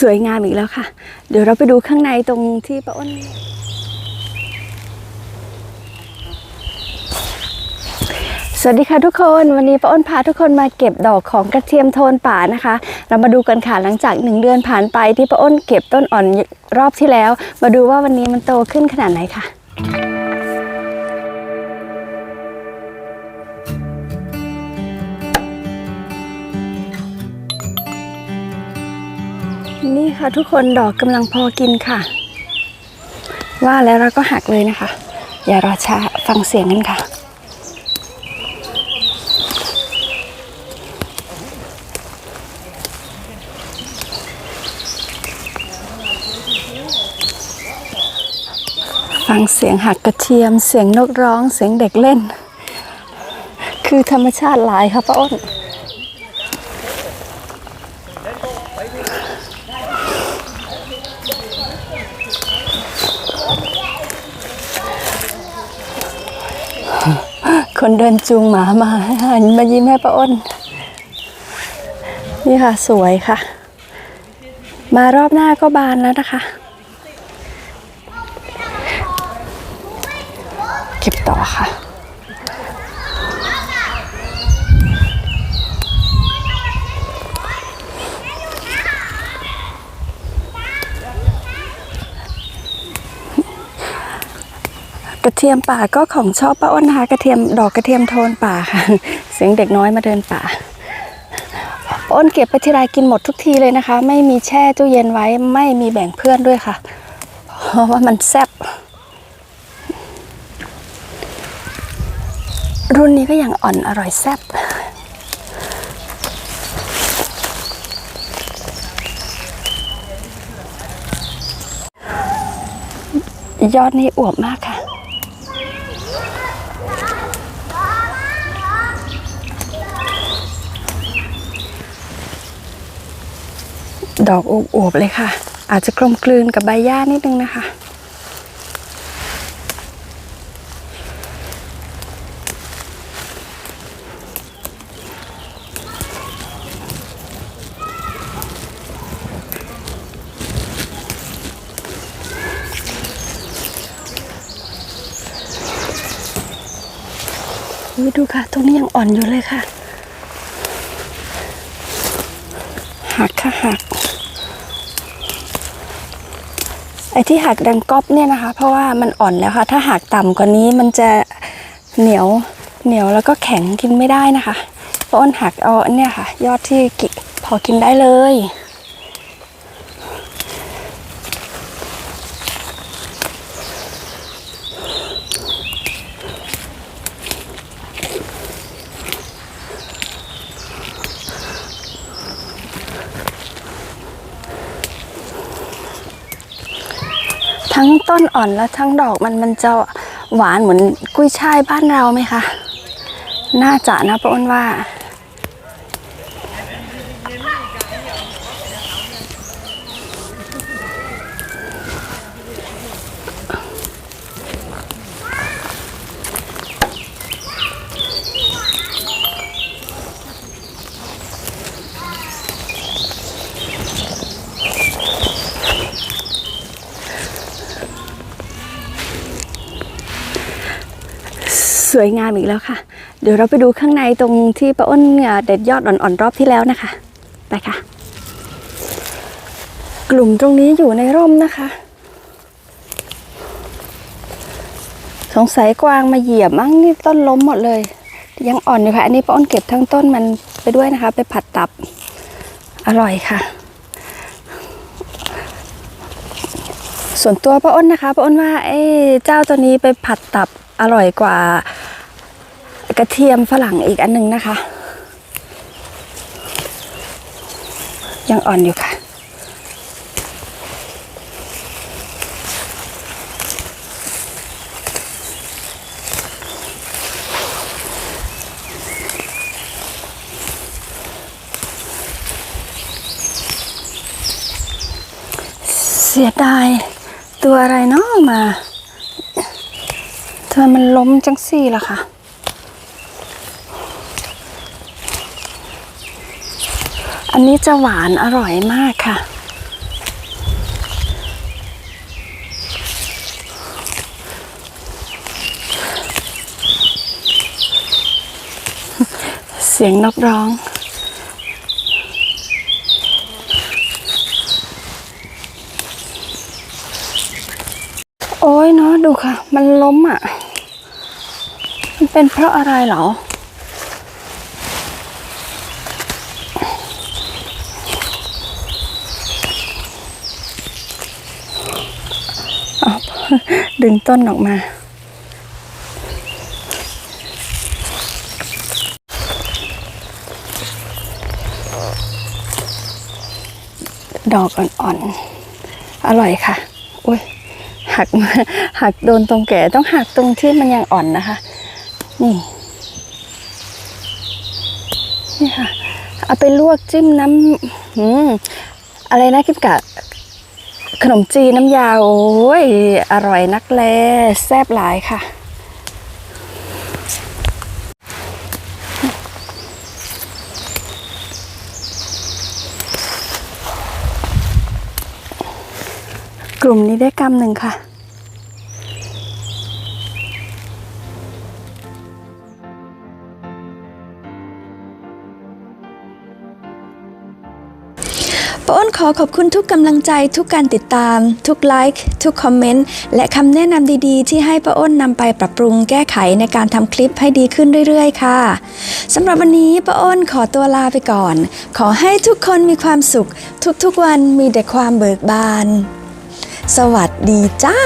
สวยงามอีกแล้วค่ะ เดี๋ยวเราไปดูข้างในตรงที่ป้าอ้นสวัสดีค่ะทุกคนวันนี้ป้าอ้นพาทุกคนมาเก็บดอกของกระเทียมโทนป่านะคะ เรามาดูกันค่ะหลังจากหนึ่งเดือนผ่านไปที่ป้าอ้นเก็บต้นอ่อนรอบที่แล้ว มาดูว่าวันนี้มันโตขึ้นขนาดไหนค่ะ นี่ค่ะทุกคนดอกกำลังพอกินค่ะ ว่าแล้วเราก็หักเลยนะคะ อย่ารอช้าฟังเสียงกันค่ะฟังเสียงหักกระเทียมเสียงนกร้องเสียงเด็กเล่น คือธรรมชาติหลายค่ะป้าอ้น คนเดินจูงหมามาหันมายิ้มให้ป้าอ้น นี่ค่ะสวยค่ะ มารอบหน้าก็บานแล้วนะคะ เก็บต่อค่ะ เทียมป่าก็ของชอบป้าอ้นนะคะกระเทียมดอกกระเทียมโทนป่าค่ะ เสียงเด็กน้อยมาเดินป่าป้อ้นเก็บไปทีไรกินหมดทุกทีเลยนะคะ ไม่มีแช่ตู้เย็นไว้ไม่มีแบ่งเพื่อนด้วยค่ะ เพราะว่ามันแซ่บรุ่นนี้ก็ยังอ่อนอร่อยแซ่บยอดนี่อวบมากค่ะ ดอกอวบๆเลยค่ะ อาจจะกลมกลืนกับใบหญ้านิดนึงนะคะ ดูค่ะ ตรงนี้ยังอ่อนอยู่เลยค่ะ หักค่ะหัก ไอ้ที่หักดังก๊อบเนี่ยนะคะ เพราะว่ามันอ่อนแล้วค่ะ ถ้าหักต่ำกว่านี้มันจะเหนียวเหนียวแล้วก็แข็งกินไม่ได้นะคะเพราะอ้นหักเอาอันเนี่ยค่ะ ยอดที่กิพอกินได้เลย ทั้งต้นอ่อนและทั้งดอกมันมันจะหวานเหมือนกุ้ยช่ายบ้านเราไหมคะ น่าจะนะป้าอ้นว่า สวยงามอีกแล้วค่ะ เดี๋ยวเราไปดูข้างในตรงที่ป้าอ้นเด็ดยอดอ่อนๆรอบที่แล้วนะคะ ไปค่ะ กลุ่มตรงนี้อยู่ในร่มนะคะ สงสัยกวางมาเหยียบมั้งนี่ต้นล้มหมดเลย ยังอ่อนอยู่ค่ะ อันนี้ป้าอ้นเก็บทั้งต้นมันไปด้วยนะคะ ไปผัดตับ อร่อยค่ะ ส่วนตัวป้าอ้นนะคะป้าอ้นว่าไอ้เจ้าตัวนี้ไปผัดตับอร่อยกว่า กระเทียมฝรั่งอีกอันหนึงนะคะ ยังอ่อนอยู่ค่ะเสียดายตัวอะไรเนาะมาทำไมมันล้มจังสี่ล่ะคะ อันนี้จะหวานอร่อยมากค่ะ เสียงนกร้องโอ้ยเนาะดูค่ะ มันล้มอะ่ะ มันเป็นเพราะอะไรเหรอ ดึงต้นออกมาดอกอ่อนๆ อร่อยค่ะ อุ้ยหักหักโดนตรงแก่ต้องหักตรงที่มันยังอ่อนนะคะ นี่ นี่ค่ะ เอาไปลวกจิ้มน้ำอืมอะไรนะกิบกะ ขนมจีนน้ำยา โอ้ย อร่อยนักแลแซ่บหลายค่ะ กลุ่มนี้ได้กำหนึ่งค่ะ ป้าอ้นขอขอบคุณทุกกำลังใจทุกการติดตาม ทุกไลค์ทุกคอมเมนต์และคำแนะนำดีๆ ที่ให้ป้าอ้นนำไปปรับปรุงแก้ไขในการทำคลิปให้ดีขึ้นเรื่อยๆ ค่ะสำหรับวันนี้ป้าอ้นขอตัวลาไปก่อน ขอให้ทุกคนมีความสุข ทุกๆวันมีแต่ความเบิกบาน สวัสดีจ้า